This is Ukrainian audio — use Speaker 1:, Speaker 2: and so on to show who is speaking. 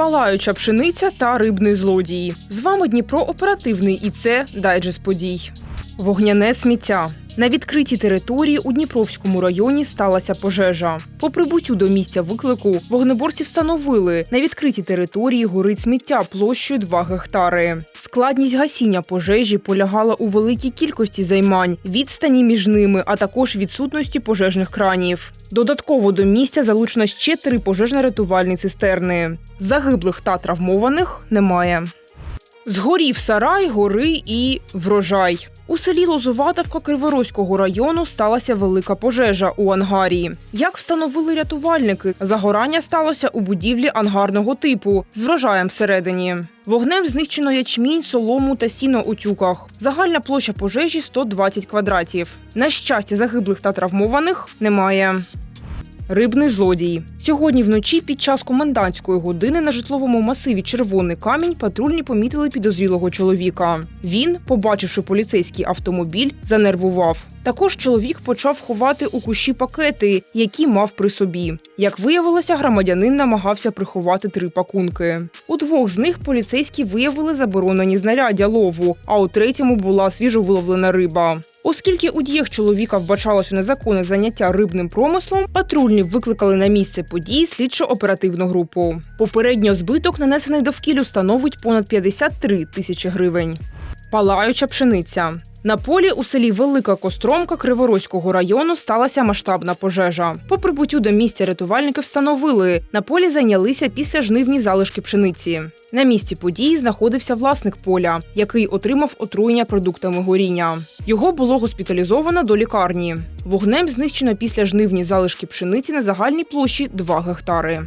Speaker 1: палаюча пшениця та рибний злодії. З вами Дніпро оперативний і це дайджест подій. Вогняне сміття. На відкритій території у Дніпровському районі сталася пожежа. По прибуттю до місця виклику вогнеборці встановили на відкритій території горить сміття площею 2 гектари. Складність гасіння пожежі полягала у великій кількості займань, відстані між ними, а також відсутності пожежних кранів. Додатково до місця залучено ще три пожежно-рятувальні цистерни. Загиблих та травмованих немає. Згорів сарай, гори і врожай. У селі Лозуватовка Криворозького району сталася велика пожежа у ангарі. Як встановили рятувальники, загорання сталося у будівлі ангарного типу з врожаєм всередині. Вогнем знищено ячмінь, солому та сіно у тюках. Загальна площа пожежі 120 квадратів. На щастя, загиблих та травмованих немає. Рибний злодій. Сьогодні вночі під час комендантської години на житловому масиві Червоний камінь патрульні помітили підозрілого чоловіка. Він, побачивши поліцейський автомобіль, занервував. Також чоловік почав ховати у кущі пакети, які мав при собі. Як виявилося, громадянин намагався приховати три пакунки. У двох з них поліцейські виявили заборонені знаряддя лову, а у третьому була свіжовиловлена риба. Оскільки у діях чоловіка вбачалося незаконне заняття рибним промислом, патрульні викликали на місце події слідчо-оперативну групу. Попередньо збиток, нанесений довкіллю, становить понад 53 тисячі гривень. Палаюча пшениця. На полі у селі Велика Костромка Криворозького району сталася масштабна пожежа. По прибуттю до місця рятувальники встановили, на полі зайнялися після жнивні залишки пшениці. На місці події знаходився власник поля, який отримав отруєння продуктами горіння. Його було госпіталізовано до лікарні. Вогнем знищено після жнивні залишки пшениці на загальній площі 2 гектари.